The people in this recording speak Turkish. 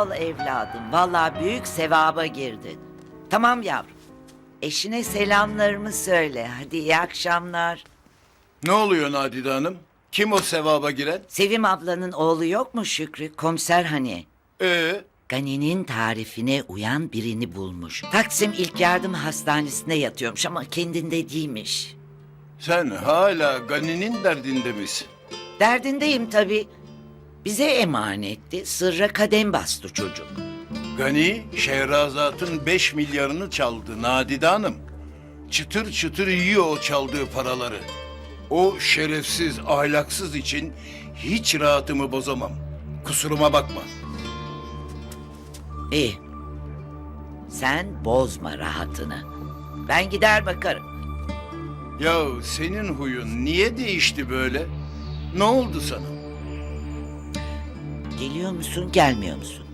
ol evladım. Vallahi büyük sevaba girdin. Tamam yavrum. Eşine selamlarımı söyle. Hadi iyi akşamlar. Ne oluyor Nadide Hanım? Kim o sevaba giren? Sevim ablanın oğlu yok mu Şükrü? Komiser hani. Ee, Gani'nin tarifine uyan birini bulmuş. Taksim İlk Yardım Hastanesi'nde yatıyormuş ama kendinde değilmiş. sen hala Gani'nin derdinde misin? Derdindeyim tabii. Bize emanetti. Sırra kadem bastı çocuk. Gani, Şehrazat'ın 5 milyarını çaldı Nadide Hanım. Çıtır çıtır yiyor o çaldığı paraları. O şerefsiz, ahlaksız için hiç rahatımı bozamam. Kusuruma bakma. İyi. Sen bozma rahatını. Ben gider bakarım. Ya senin huyun niye değişti böyle? Ne oldu sana? Geliyor musun, gelmiyor musun?